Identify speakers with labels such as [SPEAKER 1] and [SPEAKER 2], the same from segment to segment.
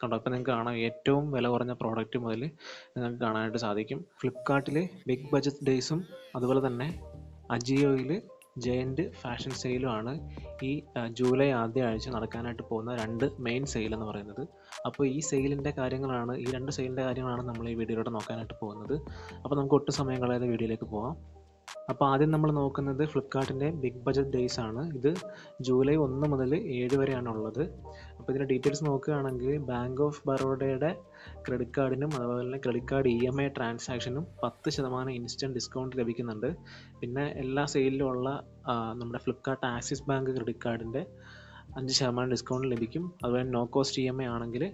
[SPEAKER 1] കണ്ടോ അപ്പോൾ നിങ്ങൾക്ക് കാണാം ഏറ്റവും വില കുറഞ്ഞ പ്രോഡക്റ്റ് മുതൽ നിങ്ങൾക്ക് കാണാനായിട്ട് സാധിക്കും. ഫ്ലിപ്പ്കാർട്ടിലെ ബിഗ് ബജറ്റ് ഡേയ്സും അതുപോലെ തന്നെ അജിയോയിൽ ജയന്റ് ഫാഷൻ സെയിലുമാണ് ഈ ജൂലൈ ആദ്യ ആഴ്ച നടക്കാനായിട്ട് പോകുന്ന രണ്ട് മെയിൻ സെയിൽ എന്ന് പറയുന്നത്. അപ്പോൾ ഈ സെയിലിന്റെ കാര്യങ്ങളാണ് ഈ രണ്ട് സെയിലിന്റെ കാര്യങ്ങളാണ് നമ്മൾ ഈ വീഡിയോയിലൂടെ നോക്കാനായിട്ട് പോകുന്നത്. അപ്പോൾ നമുക്ക് ഒട്ടും സമയം കളയാതെ വീഡിയോയിലേക്ക് പോകാം അപ്പോൾ ആദ്യം നമ്മൾ നോക്കുന്നത് ഫ്ലിപ്കാർട്ടിന്റെ ബിഗ് ബജറ്റ് ഡേയ്സ് ആണ്. ഇത് ജൂലൈ ഒന്ന് മുതൽ ഏഴ് വരെയാണ് ഉള്ളത്. അപ്പോൾ ഇതിന്റെ ഡീറ്റെയിൽസ് നോക്കുകയാണെങ്കിൽ ബാങ്ക് ഓഫ് ബറോഡയുടെ ക്രെഡിറ്റ് കാർഡിനും അതുപോലെ തന്നെ credit card E M I ട്രാൻസാക്ഷനും പത്ത് ശതമാനം ഇൻസ്റ്റന്റ് ഡിസ്കൗണ്ട് ലഭിക്കുന്നുണ്ട്. പിന്നെ എല്ലാ സെയിലിലും ഉള്ള നമ്മുടെ ഫ്ലിപ്കാർട്ട് ആക്സിസ് ബാങ്ക് ക്രെഡിറ്റ് കാർഡിന്റെ അഞ്ച് ശതമാനം ഡിസ്കൗണ്ട് ലഭിക്കും. അതുപോലെ no cost E M I ആണെങ്കിൽ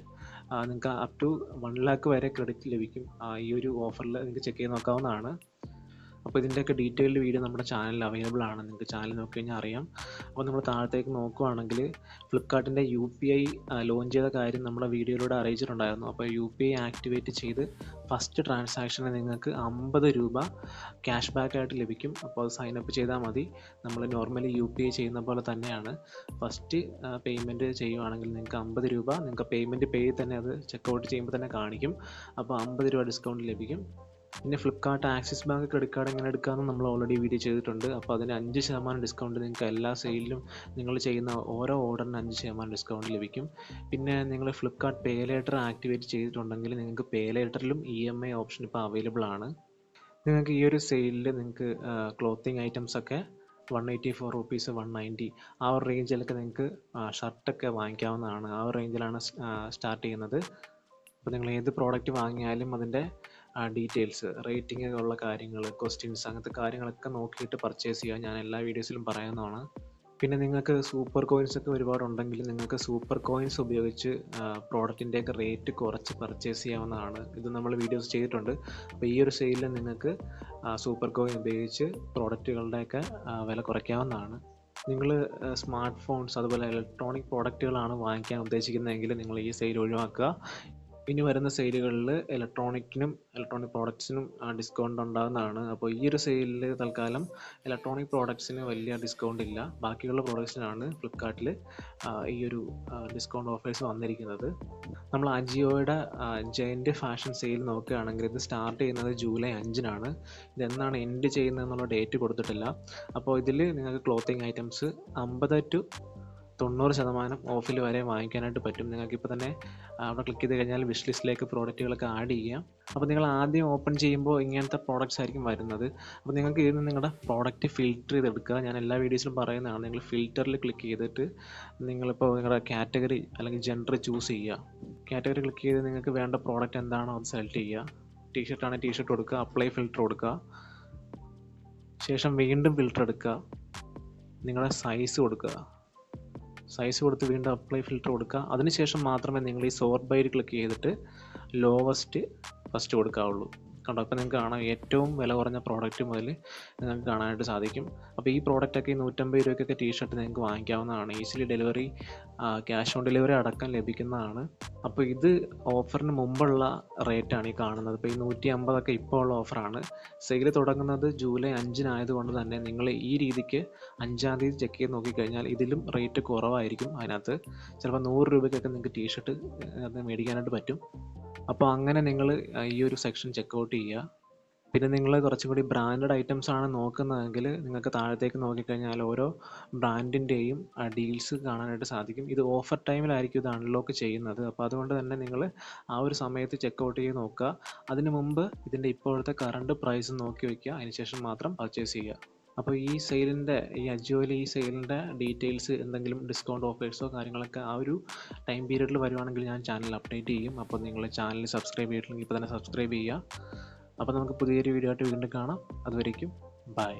[SPEAKER 1] നിങ്ങൾക്ക് അപ് ടു വൺ ലാക്ക് വരെ ക്രെഡിറ്റ് ലഭിക്കും. ഈ ഒരു ഓഫറിൽ നിങ്ങൾക്ക് ചെക്ക് ചെയ്ത് നോക്കാവുന്നതാണ്. അപ്പോൾ ഇതിന്റെയൊക്കെ ഡീറ്റെയിൽഡ് വീഡിയോ നമ്മുടെ ചാനലിൽ അവൈലബിൾ ആണ്. നിങ്ങൾക്ക് ചാനൽ നോക്കി കഴിഞ്ഞാൽ അറിയാം. അപ്പോൾ നമ്മൾ താഴത്തേക്ക് നോക്കുവാണെങ്കിൽ ഫ്ലിപ്കാർട്ടിന്റെ യു പി ഐ ലോഞ്ച് ചെയ്ത കാര്യം നമ്മുടെ വീഡിയോയിലൂടെ അറിയിച്ചിട്ടുണ്ടായിരുന്നു. അപ്പോൾ യു പി ഐ ആക്ടിവേറ്റ് ചെയ്ത് ഫസ്റ്റ് ട്രാൻസാക്ഷനിൽ നിങ്ങൾക്ക് അമ്പത് രൂപ ക്യാഷ് ബാക്ക് ആയിട്ട് ലഭിക്കും. അപ്പോൾ അത് സൈനപ്പ് ചെയ്താൽ മതി. നമ്മൾ നോർമലി യു പി ഐ ചെയ്യുന്ന പോലെ തന്നെയാണ്. ഫസ്റ്റ് പേയ്മെന്റ് ചെയ്യുവാണെങ്കിൽ നിങ്ങൾക്ക് അമ്പത് രൂപ. നിങ്ങൾക്ക് പേയ്മെന്റ് പേ തന്നെ അത് ചെക്കൗട്ട് ചെയ്യുമ്പോൾ തന്നെ കാണിക്കും. അപ്പോൾ അമ്പത് രൂപ ഡിസ്കൗണ്ട് ലഭിക്കും. പിന്നെ Flipkart Axis bank credit card എങ്ങനെ എടുക്കാമെന്ന് നമ്മൾ ഓൾറെഡി വീഡിയോ ചെയ്തിട്ടുണ്ട്. അപ്പോൾ അതിന് അഞ്ച് ശതമാനം ഡിസ്കൗണ്ട് നിങ്ങൾക്ക് എല്ലാ സെയിലിലും നിങ്ങൾ ചെയ്യുന്ന ഓരോ ഓർഡറിന് അഞ്ച് ശതമാനം ഡിസ്കൗണ്ട് ലഭിക്കും. പിന്നെ നിങ്ങൾ ഫ്ലിപ്കാർട്ട് പേ ലേറ്റർ ആക്ടിവേറ്റ് ചെയ്തിട്ടുണ്ടെങ്കിൽ നിങ്ങൾക്ക് പേ ലേറ്ററിലും ഇ എം ഐ ഓപ്ഷൻ ഇപ്പോൾ അവൈലബിൾ ആണ്. നിങ്ങൾക്ക് ഈ ഒരു സെയിലിൽ നിങ്ങൾക്ക് ക്ലോത്തിങ് ഐറ്റംസ് ഒക്കെ one eighty four rupees one ninety ആ ഒരു റേഞ്ചിലൊക്കെ നിങ്ങൾക്ക് ഷർട്ടൊക്കെ വാങ്ങിക്കാവുന്നതാണ്. ആ ഒരു റേഞ്ചിലാണ് സ്റ്റാർട്ട് ചെയ്യുന്നത്. അപ്പോൾ നിങ്ങൾ ഏത് പ്രോഡക്റ്റ് വാങ്ങിയാലും അതിന്റെ ഡീറ്റെയിൽസ് റേറ്റിംഗ് ഉള്ള കാര്യങ്ങൾ ക്വസ്റ്റ്യൻസ് അങ്ങനത്തെ കാര്യങ്ങളൊക്കെ നോക്കിയിട്ട് പർച്ചേസ് ചെയ്യുക. ഞാൻ എല്ലാ വീഡിയോസിലും പറയുന്നതാണ്. പിന്നെ നിങ്ങൾക്ക് സൂപ്പർ കോയിൻസ് ഒക്കെ ഒരുപാട് ഉണ്ടെങ്കിൽ നിങ്ങൾക്ക് സൂപ്പർ കോയിൻസ് ഉപയോഗിച്ച് പ്രോഡക്റ്റിന്റെയൊക്കെ റേറ്റ് കുറച്ച് പർച്ചേസ് ചെയ്യാവുന്നതാണ്. ഇത് നമ്മൾ വീഡിയോസ് ചെയ്തിട്ടുണ്ട്. അപ്പോൾ ഈ ഒരു സെയിലിൽ നിങ്ങൾക്ക് സൂപ്പർ കോയിൻ ഉപയോഗിച്ച് പ്രോഡക്റ്റുകളുടെയൊക്കെ വില കുറയ്ക്കാവുന്നതാണ്. നിങ്ങൾ സ്മാർട്ട് ഫോൺസ് അതുപോലെ ഇലക്ട്രോണിക് പ്രോഡക്റ്റുകളാണ് വാങ്ങിക്കാൻ ഉദ്ദേശിക്കുന്നതെങ്കിൽ നിങ്ങൾ ഈ സെയിൽ ഒഴിവാക്കുക. ഇനി വരുന്ന സെയിലുകളിൽ ഇലക്ട്രോണിക്കിനും ഇലക്ട്രോണിക് പ്രോഡക്ട്സിനും ഡിസ്കൗണ്ട് ഉണ്ടാകുന്നതാണ്. അപ്പോൾ ഈ ഒരു സെയിലിൽ തൽക്കാലം ഇലക്ട്രോണിക് പ്രോഡക്ട്സിന് വലിയ ഡിസ്കൗണ്ട് ഇല്ല. ബാക്കിയുള്ള പ്രോഡക്ട്സിനാണ് ഫ്ലിപ്കാർട്ടിൽ ഈ ഒരു ഡിസ്കൗണ്ട് ഓഫേഴ്സ് വന്നിരിക്കുന്നത്. നമ്മൾ അജിയോയുടെ ജയന്റ് ഫാഷൻ സെയിൽ നോക്കുകയാണെങ്കിൽ ഇത് സ്റ്റാർട്ട് ചെയ്യുന്നത് ജൂലൈ അഞ്ചിനാണ്. ഇതെന്നാണ് എൻഡ് ചെയ്യുന്നത് എന്നുള്ള ഡേറ്റ് കൊടുത്തിട്ടില്ല. അപ്പോൾ ഇതിൽ നിങ്ങൾക്ക് ക്ലോത്തിങ് ഐറ്റംസ് അമ്പത് ടു തൊണ്ണൂറ് ശതമാനം ഓഫിൽ വരെ വാങ്ങിക്കാനായിട്ട് പറ്റും. നിങ്ങൾക്കിപ്പോൾ തന്നെ അവിടെ ക്ലിക്ക് ചെയ്ത് കഴിഞ്ഞാൽ വിഷ് ലിസ്റ്റിലേക്ക് പ്രോഡക്റ്റുകളൊക്കെ ആഡ് ചെയ്യാം. അപ്പോൾ നിങ്ങൾ ആദ്യം ഓപ്പൺ ചെയ്യുമ്പോൾ ഇങ്ങനത്തെ പ്രോഡക്റ്റ്സ് ആയിരിക്കും വരുന്നത്. അപ്പോൾ നിങ്ങൾക്ക് ഇതിൽ നിന്ന് നിങ്ങളുടെ പ്രോഡക്റ്റ് ഫിൽറ്റർ ചെയ്തെടുക്കുക. ഞാൻ എല്ലാ വീഡിയോസിലും പറയുന്നതാണ് നിങ്ങൾ ഫിൽറ്ററിൽ ക്ലിക്ക് ചെയ്തിട്ട് നിങ്ങളിപ്പോൾ നിങ്ങളുടെ കാറ്റഗറി അല്ലെങ്കിൽ ജെൻഡർ ചൂസ് ചെയ്യുക. കാറ്റഗറി ക്ലിക്ക് ചെയ്ത് നിങ്ങൾക്ക് വേണ്ട പ്രോഡക്റ്റ് എന്താണോ അത് സെലക്ട് ചെയ്യുക. ടീഷർട്ട് ഷർട്ടാണെങ്കിൽ ടീഷർട്ട് കൊടുക്കുക അപ്ലൈ ഫിൽറ്റർ കൊടുക്കുക. ശേഷം വീണ്ടും ഫിൽറ്റർ എടുക്കുക. നിങ്ങളുടെ സൈസ് കൊടുക്കുക. സൈസ് കൊടുത്ത് വീണ്ടും അപ്ലൈ ഫിൽറ്റർ കൊടുക്കുക. അതിനുശേഷം മാത്രമേ നിങ്ങൾ ഈ സോർട്ട് ബൈ ക്ലിക്ക് ചെയ്തിട്ട് ലോവസ്റ്റ് ഫസ്റ്റ് കൊടുക്കാവുള്ളൂ. കണ്ടോ? അപ്പോൾ നിങ്ങൾക്ക് കാണാം ഏറ്റവും വില കുറഞ്ഞ പ്രോഡക്റ്റ് മുതൽ നിങ്ങൾക്ക് കാണാനായിട്ട് സാധിക്കും. അപ്പോൾ ഈ പ്രോഡക്റ്റൊക്കെ ഈ നൂറ്റമ്പത് രൂപയ്ക്കൊക്കെ ടീ ഷർട്ട് നിങ്ങൾക്ക് വാങ്ങിക്കാവുന്നതാണ്. Easily delivery cash on delivery അടക്കം ലഭിക്കുന്നതാണ്. അപ്പോൾ ഇത് ഓഫറിന് മുമ്പുള്ള റേറ്റാണ് ഈ കാണുന്നത്. ഇപ്പോൾ ഈ നൂറ്റി അമ്പതൊക്കെ ഇപ്പോൾ ഉള്ള ഓഫറാണ് സെയിൽ തുടങ്ങുന്നത് ജൂലൈ അഞ്ചിനായതുകൊണ്ട് തന്നെ നിങ്ങൾ ഈ രീതിക്ക് അഞ്ചാം തീയതി ചെക്ക് ചെയ്ത് നോക്കിക്കഴിഞ്ഞാൽ ഇതിലും റേറ്റ് കുറവായിരിക്കും അതിനകത്ത്. ചിലപ്പോൾ നൂറ് രൂപയ്ക്കൊക്കെ നിങ്ങൾക്ക് ടീ ഷർട്ട് മേടിക്കാനായിട്ട് പറ്റും. അപ്പോൾ അങ്ങനെ നിങ്ങൾ ഈ ഒരു സെക്ഷൻ ചെക്കൗട്ട് ചെയ്യുക പിന്നെ നിങ്ങൾ കുറച്ചും കൂടി ബ്രാൻഡഡ് ഐറ്റംസ് ആണ് നോക്കുന്നതെങ്കിൽ നിങ്ങൾക്ക് താഴത്തേക്ക് നോക്കിക്കഴിഞ്ഞാൽ ഓരോ ബ്രാൻഡിന്റെയും ഡീൽസ് കാണാനായിട്ട് സാധിക്കും. ഇത് ഓഫർ ടൈമിലായിരിക്കും ഇത് അൺലോക്ക് ചെയ്യുന്നത്. അപ്പോൾ അതുകൊണ്ട് തന്നെ നിങ്ങൾ ആ ഒരു സമയത്ത് ചെക്കൗട്ട് ചെയ്ത് നോക്കുക. അതിന് മുമ്പ് ഇതിന്റെ ഇപ്പോഴത്തെ കറണ്ട് പ്രൈസ് നോക്കി വയ്ക്കുക അതിനുശേഷം മാത്രം പർച്ചേസ് ചെയ്യുക. അപ്പോൾ ഈ സെയിലിന്റെ ഈ അജിയോയിലെ ഈ സെയിലിന്റെ ഡീറ്റെയിൽസ് എന്തെങ്കിലും ഡിസ്കൗണ്ട് ഓഫേഴ്സോ കാര്യങ്ങളൊക്കെ ആ ഒരു ടൈം പീരീഡിൽ വരുവാണെങ്കിൽ ഞാൻ ചാനൽ അപ്ഡേറ്റ് ചെയ്യും. അപ്പോൾ നിങ്ങൾ ചാനൽ സബ്സ്ക്രൈബ് ചെയ്തിട്ടില്ലെങ്കിൽ ഇപ്പോൾ തന്നെ സബ്സ്ക്രൈബ് ചെയ്യുക. അപ്പോൾ നമുക്ക് പുതിയൊരു വീഡിയോ ആയിട്ട് വീണ്ടും കാണാം. അതുവരേക്കും ബൈ